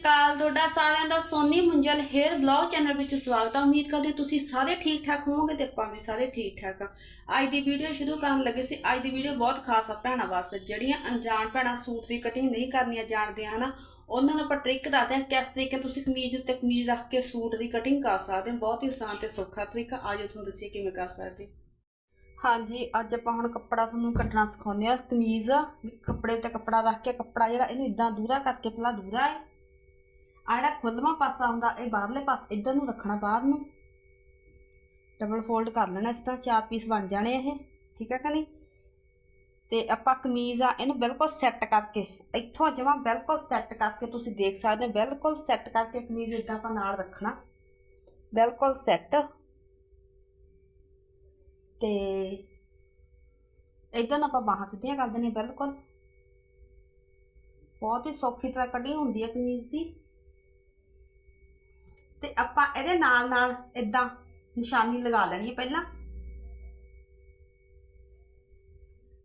ਅਕਾਲ ਤੁਹਾਡਾ ਸਾਰਿਆਂ ਦਾ Soni Munjal here blog channel ਵਿੱਚ ਸਵਾਗਤ ਹੈ ਉਮੀਦ ਕਰਦੇ ਤੁਸੀਂ ਸਾਰੇ ਠੀਕ ਠਾਕ ਹੋਵੋਗੇ ਤੇ ਆਪਾਂ ਵੀ ਸਾਰੇ ਠੀਕ ਠਾਕ ਆ। ਅੱਜ ਦੀ ਵੀਡੀਓ ਸ਼ੁਰੂ ਕਰਨ ਲੱਗੇ ਸੀ। ਅੱਜ ਦੀ ਵੀਡੀਓ ਬਹੁਤ ਖਾਸ ਆ ਭੈਣਾਂ ਵਾਸਤੇ। ਜਿਹੜੀਆਂ ਅਣਜਾਣ ਭੈਣਾਂ ਸੂਟ ਦੀ ਕਟਿੰਗ ਨਹੀਂ ਕਰਨੀਆਂ ਜਾਣਦੀਆਂ, ਹਨਾ? ਉਹਨਾਂ ਨੂੰ ਆਪਾਂ ਟ੍ਰਿਕ ਦੱਸਦੇ ਹਾਂ ਕਿਸ ਤਰੀਕੇ ਤੁਸੀਂ ਕਮੀਜ਼ ਉੱਤੇ ਕਮੀਜ਼ ਰੱਖ ਕੇ ਸੂਟ ਦੀ ਕਟਿੰਗ ਕਰ ਸਕਦੇ ਹੋ। ਬਹੁਤ ਹੀ ਆਸਾਨ ਤੇ ਸੌਖਾ ਤਰੀਕਾ। ਆਜੋ ਤੁਹਾਨੂੰ ਦੱਸੀਏ ਕਿਵੇਂ ਕਰ ਸਕਦੇ। ਹਾਂਜੀ, ਅੱਜ ਆਪਾਂ ਹੁਣ ਕੱਪੜਾ ਤੁਹਾਨੂੰ ਕੱਟਣਾ ਸਿਖਾਉਂਦੇ ਆ ਕਮੀਜ਼ ਵੀ ਕੱਪੜੇ ਉੱਤੇ ਕੱਪੜਾ ਰੱਖ ਕੇ, ਕੱਪੜਾ ਜਿਹੜਾ ਇਹਨੂੰ ਇਦਾਂ ਦੂਰਾ ਕਰਕੇ, ਪਹਿਲਾਂ ਦੂਰਾ ਹੈ। ਆ ਜਿਹੜਾ ਖੁੱਲਵਾਂ ਪਾਸਾ ਹੁੰਦਾ ਇਹ ਬਾਹਰਲੇ ਪਾਸੇ, ਇੱਧਰ ਨੂੰ ਰੱਖਣਾ ਬਾਹਰ ਨੂੰ। ਡਬਲ ਫੋਲਡ ਕਰ ਲੈਣਾ ਇਸ ਤਰ੍ਹਾਂ, ਚਾਰ ਪੀਸ ਬਣ ਜਾਣੇ ਇਹ, ਠੀਕ ਹੈ ਕਿ ਨਹੀਂ? ਤੇ ਆਪਾਂ ਕਮੀਜ਼ ਆ, ਇਹਨੂੰ ਬਿਲਕੁਲ ਸੈੱਟ ਕਰਕੇ, ਇੱਥੋਂ ਜਮਾ ਬਿਲਕੁਲ ਸੈੱਟ ਕਰਕੇ ਤੁਸੀਂ ਦੇਖ ਸਕਦੇ ਹੋ, ਬਿਲਕੁਲ ਸੈੱਟ ਕਰਕੇ ਕਮੀਜ਼ ਇਦਾਂ ਆਪਾਂ ਨਾਲ ਰੱਖਣਾ। ਬਿਲਕੁਲ ਸੈੱਟ ਤੇ ਇਦਾਂ ਨੂੰ ਆਪਾਂ ਬਾਹਾਂ ਸਿੱਧੀਆਂ ਕਰ ਦੇਣੀਆਂ, ਬਿਲਕੁਲ। ਬਹੁਤ ਹੀ ਸੌਖੀ ਤਰ੍ਹਾਂ ਕੱਢੀ ਹੁੰਦੀ ਹੈ ਕਮੀਜ਼ ਦੀ। ਤੇ ਆਪਾਂ ਇਹਦੇ ਨਾਲ ਨਾਲ ਇਦਾਂ ਨਿਸ਼ਾਨੀ ਲਗਾ ਲੈਣੀ ਹੈ ਪਹਿਲਾਂ।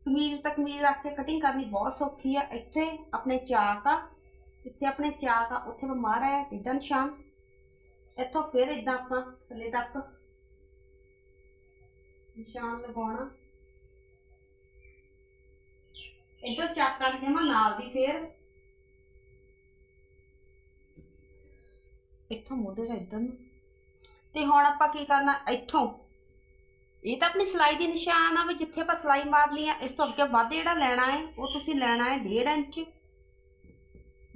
ਕਮੀਜ਼ ਤੱਕ ਰੱਖ ਕੇ ਕਟਿੰਗ ਕਰਨੀ ਬਹੁਤ ਸੌਖੀ ਆ। ਇੱਥੇ ਆਪਣੇ ਚਾਕ ਆ, ਇੱਥੇ ਆਪਣੇ ਚਾਕ ਆ, ਉੱਥੇ ਮਾਰਾ ਹੈ ਇੱਦਾਂ ਨਿਸ਼ਾਨ। ਇੱਥੋਂ ਫਿਰ ਇਦਾਂ ਆਪਾਂ ਥੱਲੇ ਤੱਕ ਨਿਸ਼ਾਨ ਲਗਾਉਣਾ। ਇੱਧਰ ਚਾਕਾਂ ਕਰ ਜਮਾ ਨਾਲ ਦੀ ਫੇਰ ਇੱਥੋਂ ਮੋਢੇ ਦਾ ਇੱਧਰ ਨੂੰ। ਤੇ ਹੁਣ ਆਪਾਂ ਕੀ ਕਰਨਾ? ਇੱਥੋਂ। ਇਹ ਤਾਂ ਆਪਣੀ ਸਿਲਾਈ ਦੀ ਨਿਸ਼ਾਨ ਆ ਵੀ ਜਿੱਥੇ ਆਪਾਂ ਸਿਲਾਈ ਮਾਰਨੀ ਆ, ਇਸ ਤੋਂ ਅੱਗੇ ਵੱਧ ਜਿਹੜਾ ਲੈਣਾ ਹੈ, ਉਹ ਤੁਸੀਂ ਲੈਣਾ ਹੈ 1.5 ਇੰਚ।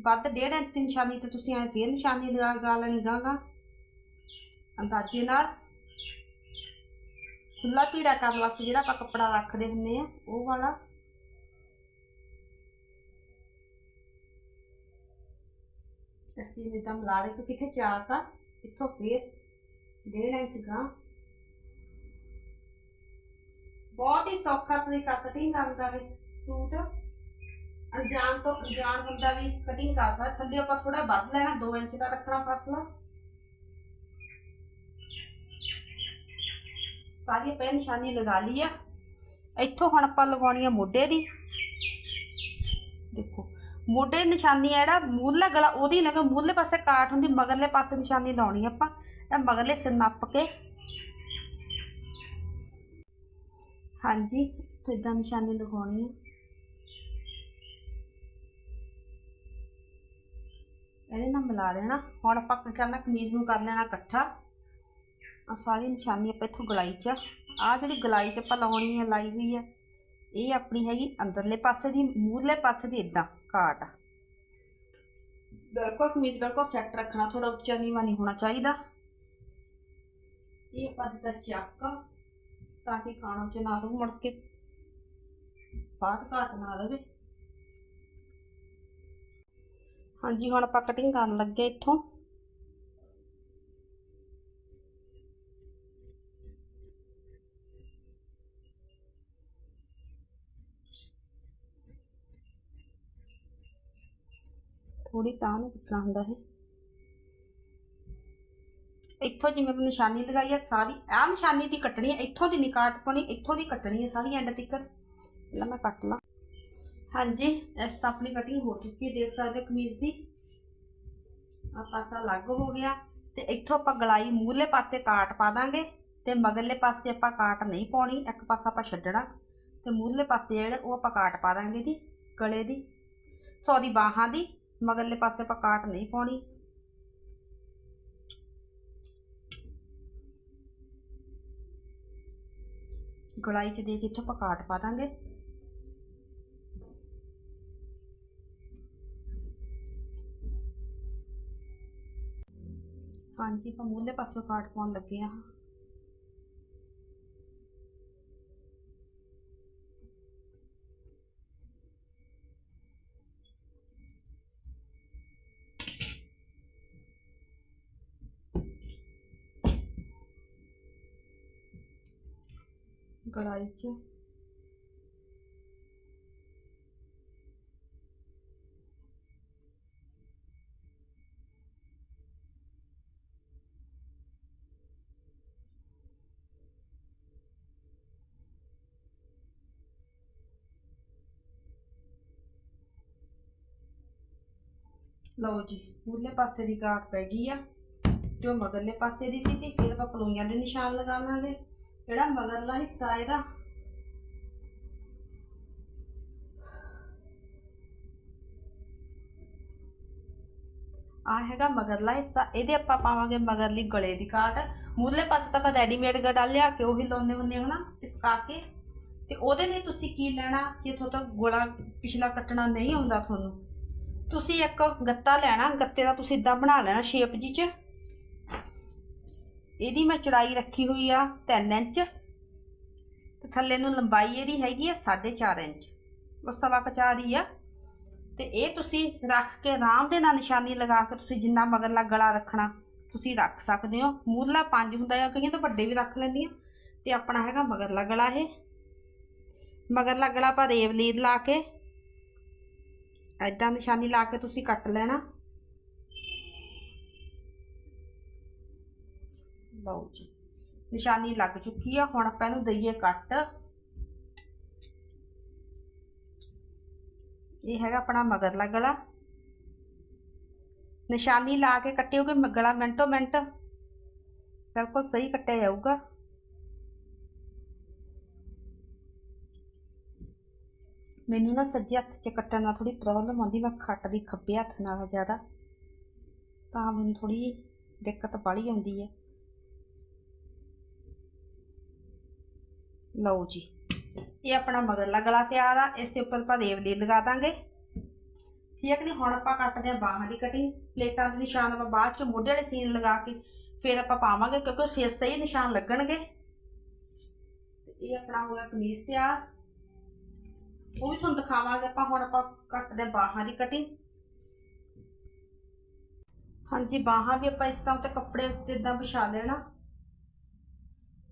ਵੱਧ 1.5 ਇੰਚ ਦੀ ਨਿਸ਼ਾਨੀ ਤੇ ਤੁਸੀਂ ਐ ਫੇਰ ਨਿਸ਼ਾਨੀ ਲਗਾ ਲਗਾ ਲੈਣੀ ਗਾਂਗਾ ਅੰਦਾਜ਼ੇ ਨਾਲ। ਖੁੱਲਾ ਪੀੜਾ ਕਰਨ ਵਾਸਤੇ ਜਿਹੜਾ ਆਪਾਂ ਕੱਪੜਾ ਰੱਖਦੇ ਹੁੰਨੇ ਆ, ਉਹ ਵਾਲਾ। ਅਸੀਂ ਜਿੱਦਾਂ ਮਿਲਾ ਰਹੇ ਕਿਉਂਕਿ ਇੱਥੇ ਚਾਕ ਆ ਇੱਥੋਂ ਫੇਰ ਡੇਢ ਇੰਚ ਗਾ ਬਹੁਤ ਹੀ ਸੌਖਾ ਤਰੀਕਾ ਕਟਿੰਗ ਕਰਨ ਦਾ ਹੈ ਸੂਟ। ਅਣਜਾਣ ਤੋਂ ਅਣਜਾਣ ਬੰਦਾ ਵੀ ਕਟਿੰਗ ਕਰ ਸਕਦਾ, ਥੱਲੇ ਆਪਾਂ ਥੋੜਾ ਵੱਧ ਲੈਣਾ 2 ਇੰਚ ਦਾ ਰੱਖਣਾ ਫਾਸਲਾ। ਸਾਰੀ ਪੈ ਨਿਸ਼ਾਨੀ ਲਗਾ ਲਈ ਆ। ਇੱਥੋਂ ਹੁਣ ਆਪਾਂ ਲਗਾਉਣੀ ਆ ਮੋਢੇ ਦੀ। ਦੇਖੋ ਮੋਢੇ ਨਿਸ਼ਾਨੀ ਆ ਜਿਹੜਾ ਮੂਰਲਾ ਗਲਾ, ਉਹਦੀ ਲਗਾ ਮੂਰਲੇ ਪਾਸੇ ਕਾਠ ਹੁੰਦੀ, ਮਗਰਲੇ ਪਾਸੇ ਨਿਸ਼ਾਨੀ ਲਾਉਣੀ ਆਪਾਂ। ਇਹ ਮਗਰਲੇ ਸਿਰ ਨੱਪ ਕੇ। ਹਾਂਜੀ, ਤੇ ਇਦਾਂ ਨਿਸ਼ਾਨੀ ਲਗਾਉਣੀ ਹੈ। ਇਹਦੇ ਨਾਲ ਮਿਲਾ ਦੇਣਾ। ਹੁਣ ਆਪਾਂ ਕੀ ਕਰਨਾ, ਕਮੀਜ਼ ਨੂੰ ਕਰ ਲੈਣਾ ਇਕੱਠਾ। ਆ ਸਾਰੀ ਨਿਸ਼ਾਨੀ ਆਪਾਂ ਇੱਥੋਂ ਗਲਾਈ 'ਚ ਆ। ਜਿਹੜੀ ਗਲਾਈ 'ਚ ਆਪਾਂ ਲਾਉਣੀ ਹੈ, ਲਾਈ ਹੋਈ ਹੈ ਇਹ ਆਪਣੀ ਹੈਗੀ ਅੰਦਰਲੇ ਪਾਸੇ ਦੀ ਮੂਰਲੇ ਪਾਸੇ ਦੀ ਇਦਾਂ ਕਾਟ ਬਿਲਕੁਲ ਕਮੀਜ਼ ਬਿਲਕੁਲ ਸੈੱਟ ਰੱਖਣਾ ਥੋੜਾ ਉੱਚਾ ਨੀਵਾਂ ਨਹੀਂ ਹੋਣਾ ਚਾਹੀਦਾ। ਇਹ ਆਪਾਂ ਦਿੱਤਾ ਚੱਕ, ਤਾਂ ਕਿ ਖਾਣੋ ਚ ਨਾ ਰੂ ਮੁੜ ਕੇ ਬਾਅਦ ਘਾਟ ਨਾ ਰਵੇ ਹਾਂਜੀ, ਹੁਣ ਆਪਾਂ ਕਟਿੰਗ ਕਰਨ ਲੱਗੇ ਇੱਥੋਂ। ਥੋੜੀ ਤਾਂ ਨੂੰ ਕੁੱਟਣਾ ਹੁੰਦਾ ਹੈ। ਇੱਥੋਂ ਜਿਵੇਂ ਮੈਂ ਨਿਸ਼ਾਨੀ ਲਗਾਈ ਹੈ ਸਾਰੀ ਆਹ ਨਿਸ਼ਾਨੀ ਦੀ ਕੱਟਣੀ ਹੈ ਇੱਥੋਂ ਦੀ ਨਹੀਂ ਕਾਟ ਪਾਉਣੀ, ਇੱਥੋਂ ਦੀ ਕੱਟਣੀ ਹੈ ਸਾਰੀ ਐਂਡ ਤੱਕ ਪਹਿਲਾਂ ਮੈਂ ਕੱਟ ਲਾਂ। ਹਾਂਜੀ, ਇਸ ਤਾਂ ਆਪਣੀ ਕਟਿੰਗ ਹੋ ਚੁੱਕੀ ਹੈ ਦੇਖ ਸਕਦੇ ਹੋ ਕਮੀਜ਼ ਦੀ। ਆ ਪਾਸਾ ਅਲੱਗ ਹੋ ਗਿਆ ਤੇ ਇੱਥੋਂ ਆਪਾਂ ਗਲਾਈ ਮੂਹਰਲੇ ਪਾਸੇ ਕਾਟ ਪਾ ਦਾਂਗੇ ਤੇ ਮਗਰਲੇ ਪਾਸੇ ਆਪਾਂ ਕਾਟ ਨਹੀਂ ਪਾਉਣੀ, ਇੱਕ ਪਾਸਾ ਆਪਾਂ ਛੱਡਣਾ ਤੇ ਮੂਹਰਲੇ ਪਾਸੇ ਜਿਹੜੇ, ਉਹ ਆਪਾਂ ਕਾਟ ਪਾ ਦਾਂਗੇ ਦੀ ਗਲੇ ਦੀ ਸੌਰੀ ਬਾਹਾਂ ਦੀ। ਮਗਰਲੇ ਪਾਸੇ ਆਪਾਂ ਕਾਟ ਨਹੀਂ ਪਾਉਣੀ। ਗਲਾਈ ਚ ਦੇ ਕੇ ਇੱਥੋਂ ਆਪਾਂ ਕਾਟ ਪਾ ਦਾਂਗੇ। ਹਾਂਜੀ, ਆਪਾਂ ਮੂਹਰਲੇ ਪਾਸੇ ਕਾਟ ਪਾਉਣ ਲੱਗੇ ਆ ਕੜਾਈ 'ਚ। ਲਓ ਜੀ ਮੂਲੇ ਪਾਸੇ ਦੀ ਗਾਟ ਪੈ ਗਈ ਆ ਤੇ ਉਹ ਮਗਰਲੇ ਪਾਸੇ ਦੀ ਸੀ ਤੇ ਫਿਰ ਆਪਾਂ ਪਲੋਈਆਂ ਦੇ ਨਿਸ਼ਾਨ ਲਗਾ। ਜਿਹੜਾ ਮਗਰਲਾ ਹਿੱਸਾ ਇਹਦਾ? ਆ ਹੈਗਾ ਮਗਰਲਾ ਹਿੱਸਾ, ਇਹਦੇ ਆਪਾਂ ਪਾਵਾਂਗੇ ਮਗਰਲੀ ਗਲੇ ਦੀ ਕਾਟ। ਮੂਰਲੇ ਪਾਸੇ ਤਾਂ ਆਪਾਂ ਰੈਡੀਮੇਡ ਗੜਾ ਲਿਆ ਕੇ ਉਹੀ ਲਾਉਂਦੇ ਹੁੰਦੇ ਹਨਾ ਚਿਪਕਾ ਕੇ। ਤੇ ਉਹਦੇ ਲਈ ਤੁਸੀਂ ਕੀ ਲੈਣਾ, ਜੇ ਤੁਹਾਡਾ ਗੋਲਾ ਪਿਛਲਾ ਕੱਟਣਾ ਨਹੀਂ ਆਉਂਦਾ ਤੁਹਾਨੂੰ? ਤੁਸੀਂ ਇੱਕ ਗੱਤਾ ਲੈਣਾ, ਗੱਤੇ ਦਾ ਤੁਸੀਂ ਇਦਾਂ ਬਣਾ ਲੈਣਾ ਸ਼ੇਪ ਜੀ ਚ। ਇਹਦੀ ਮੈਂ ਚੜਾਈ ਰੱਖੀ ਹੋਈ ਆ 3 ਇੰਚ। ਤੇ ਥੱਲੇ ਨੂੰ ਲੰਬਾਈ ਇਹਦੀ ਹੈਗੀ ਆ 4.5 ਇੰਚ। ਉਹ ਸਵਾ ਕੁ ਚਾਰ ਆ। ਤੇ ਇਹ ਤੁਸੀਂ ਰੱਖ ਕੇ ਆਰਾਮ ਦੇ ਨਾਲ ਨਿਸ਼ਾਨੀ ਲਗਾ ਕੇ ਤੁਸੀਂ ਜਿੰਨਾ ਮਗਰਲਾ ਗਲਾ ਰੱਖਣਾ, ਤੁਸੀਂ ਰੱਖ ਸਕਦੇ ਹੋ। ਮੂਰਲਾ 5 ਹੁੰਦਾ ਆ, ਕਈਆਂ ਤਾਂ ਵੱਡੇ ਵੀ ਰੱਖ ਲੈਂਦੀਆਂ ਤੇ ਆਪਣਾ ਹੈਗਾ ਮਗਰਲਾ ਗਲਾ ਇਹ। ਮਗਰਲਾ ਗਲਾ ਆਪਾਂ ਰੇਵ ਲੀਦ ਲਾ ਕੇ ਐਦਾਂ ਨਿਸ਼ਾਨੀ ਲਾ ਕੇ ਤੁਸੀਂ ਕੱਟ ਲੈਣਾ। ਲਓ ਜੀ। ਨਿਸ਼ਾਨੀ ਲੱਗ ਚੁੱਕੀ ਆ, ਹੁਣ ਆਪਾਂ ਇਹਨੂੰ ਦਈਏ ਕੱਟ। ਇਹ ਹੈਗਾ ਆਪਣਾ ਮਗਰਲਾ ਗਲਾ। ਨਿਸ਼ਾਨੀ ਲਾ ਕੇ ਕੱਟਿਓਗੇ ਮ- ਗਲਾ ਮਿੰਟੋ ਮਿੰਟ। ਬਿਲਕੁਲ ਸਹੀ ਕੱਟਿਆ ਜਾਊਗਾ। ਮੈਨੂੰ ਨਾ ਸੱਜੇ ਹੱਥ 'ਚ ਕੱਟਣ ਨਾਲ ਥੋੜੀ ਪ੍ਰੋਬਲਮ ਆਉਂਦੀ, ਮੈਂ ਖੱਟਦੀ ਖੱਬੇ ਹੱਥ ਨਾਲ ਜ਼ਿਆਦਾ। ਤਾਂ ਮੈਨੂੰ ਥੋੜੀ ਦਿੱਕਤ ਬਾਹਲੀ ਆਉਂਦੀ ਹੈ। ਲਓ ਜੀ। ਇਹ ਆਪਣਾ ਮਗਰਲਾ ਗਲਾ ਤਿਆਰ ਆ, ਇਸ ਦੇ ਉੱਪਰ ਆਪਾਂ ਰੇਵਲੀ ਲਗਾ ਦਾਂਗੇ। ਠੀਕ ਹੈ ਨਹੀਂ? ਹੁਣ ਆਪਾਂ ਕੱਟਦੇ ਆ ਬਾਹਾਂ ਦੀ ਕਟਿੰਗ ਪਲੇਟਾਂ ਦੇ ਨਿਸ਼ਾਨ ਆਪਾਂ ਬਾਅਦ ਚ ਮੋਢੇ ਵਾਲੇ ਸੀਨ ਲਗਾ ਕੇ ਫਿਰ ਆਪਾਂ ਪਾਵਾਂਗੇ, ਕਿਉਂਕਿ ਫਿਰ ਸਹੀ ਨਿਸ਼ਾਨ ਲੱਗਣਗੇ। ਇਹ ਆਪਣਾ ਹੋ ਗਿਆ ਕਮੀਜ਼ ਤਿਆਰ। ਉਹ ਵੀ ਤੁਹਾਨੂੰ ਦਿਖਾਵਾਂਗੇ ਆਪਾਂ, ਹੁਣ ਆਪਾਂ ਕੱਟਦੇ ਹਾਂ ਬਾਹਾਂ ਦੀ ਕਟਿੰਗ ਹਾਂਜੀ, ਬਾਹਾਂ ਵੀ ਆਪਾਂ ਇਸ ਤਰ੍ਹਾਂ ਤੇ ਕੱਪੜੇ ਉੱਤੇ ਇਦਾਂ ਵਿਛਾ ਲੈਣਾ।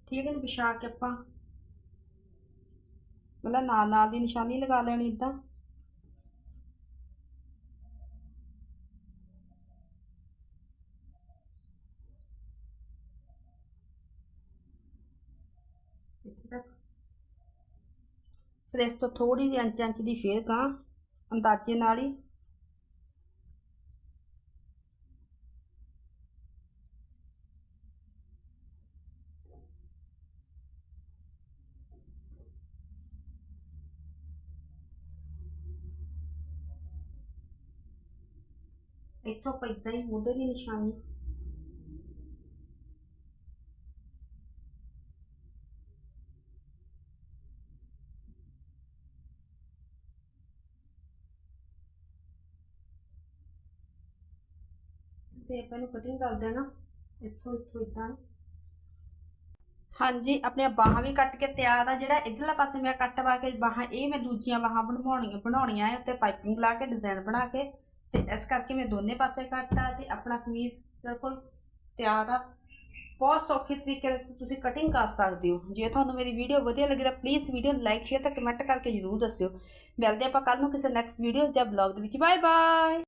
ਠੀਕ ਹੈ ਜੀ ਵਿਛਾ ਕੇ ਆਪਾਂ ਮਤਲਬ ਨਾਲ ਨਾਲ ਦੀ ਨਿਸ਼ਾਨੀ ਲਗਾ ਲੈਣੀ ਇਦਾਂ ਇੱਥੇ ਫਿਰ ਇਸ ਤੋਂ ਥੋੜੀ ਜਿਹੀ ਇੰਚ ਇੰਚ ਦੀ ਫੇਰ ਗਾਂ ਅੰਦਾਜ਼ੇ ਨਾਲ ਹੀ। ਇੱਥੋਂ ਆਪਾਂ ਏਦਾਂ ਹੀ ਮੋਢੇ ਦੀ ਨਿਸ਼ਾਨੀ। ਤੇ ਆਪਾਂ ਨੂੰ ਕਟਿੰਗ ਕਰ ਦੇਣਾ। ਇੱਥੋਂ ਇੱਥੋਂ ਇਦਾਂ ਹਾਂਜੀ, ਆਪਣੇ ਬਾਹਾਂ ਵੀ ਕੱਟ ਕੇ ਤਿਆਰ ਆ। ਜਿਹੜਾ ਇਧਰਲਾ ਪਾਸੇ ਮੈਂ ਕੱਟ ਪਾ ਕੇ ਬਾਹਾਂ, ਇਹ ਮੈਂ ਦੂਜੀਆਂ ਬਾਹਾਂ ਬਣਵਾਉਣੀਆਂ, ਬਣਾਉਣੀਆਂ ਆ। ਉੱਤੇ ਪਾਈਪਿੰਗ ਲਾ ਕੇ ਡਿਜ਼ਾਈਨ ਬਣਾ ਕੇ। ਤੇ ਇਸ ਕਰਕੇ ਮੈਂ ਦੋਨੇ ਪਾਸੇ ਕੱਟਾ ਤੇ ਆਪਣਾ ਕਮੀਜ਼ ਬਿਲਕੁਲ ਤਿਆਰ ਆ। ਬਹੁਤ ਸੌਖੇ ਤਰੀਕੇ ਨਾਲ ਤੁਸੀਂ ਕਟਿੰਗ ਕਰ ਸਕਦੇ ਹੋ। ਜੇ ਤੁਹਾਨੂੰ ਮੇਰੀ ਵੀਡੀਓ ਵਧੀਆ ਲੱਗੀ ਤਾਂ ਪਲੀਜ਼ ਵੀਡੀਓ ਨੂੰ ਲਾਈਕ ਸ਼ੇਅਰ ਤੇ ਕਮੈਂਟ ਕਰਕੇ ਜਰੂਰ ਦੱਸਿਓ। ਮਿਲਦੇ ਆਪਾਂ ਕੱਲ ਨੂੰ ਕਿਸੇ ਨੈਕਸਟ ਵੀਡੀਓ ਜਾਂ ਬਲੌਗ ਦੇ ਵਿੱਚ। Bye bye